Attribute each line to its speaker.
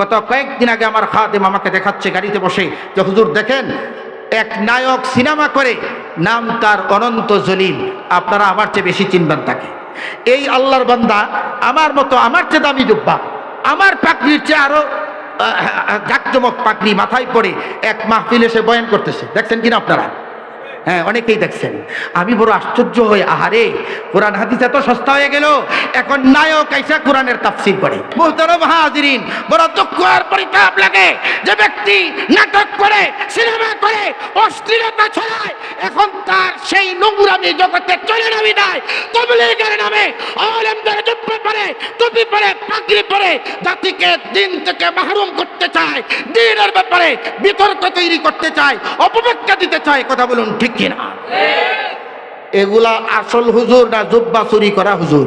Speaker 1: গত কয়েকদিন আগে আমার খাদেম আমাকে দেখাচ্ছে গাড়িতে বসে। যে হুজুর, দেখেন, এক নায়ক সিনেমা করে, নাম তার অনন্ত জলিল। আপনারা আমার চেয়ে বেশি চিনবেন তাকে। এই আল্লাহর বান্দা আমার মতো, আমার চেয়ে দামি জুব্বা, আমার পাকড়ির চেয়ে আরও জাকজমক পাকড়ি মাথায় পড়ে এক মাহফিল এসে বয়ান করতেছে। দেখছেন কিনা আপনারা? হ্যাঁ অনেকেই দেখছেন। আমি বড় আশ্চর্য হই, আহারে, কোরআন হাদিস এত সস্তা হয়ে গেল, এখন নায়ক আইসা কোরআনের তাফসির করে মুহতারাম হাজিরিন, বড় দুঃখ আর পরিতাপ লাগে যে ব্যক্তি নাটক করে, সিনেমা করে, অশ্লীলতা ছড়ায়, এখন তার সেই নোংরামি জগতে চলে নামি নাই, তবলিগের নামে আলেমদের জুব্বা পরে টুপি পরে পাগড়ি পরে জাতিকে দিন থেকে মাহরুম করতে চায় দিনের ব্যাপারে বিতর্ক তৈরি করতে চায় অপব্যাখ্যা দিতে চায় কথা বলুন ঠিক কিনা? এগুলা আসল হুজুর না জুব্বা চুরি করা হুজুর?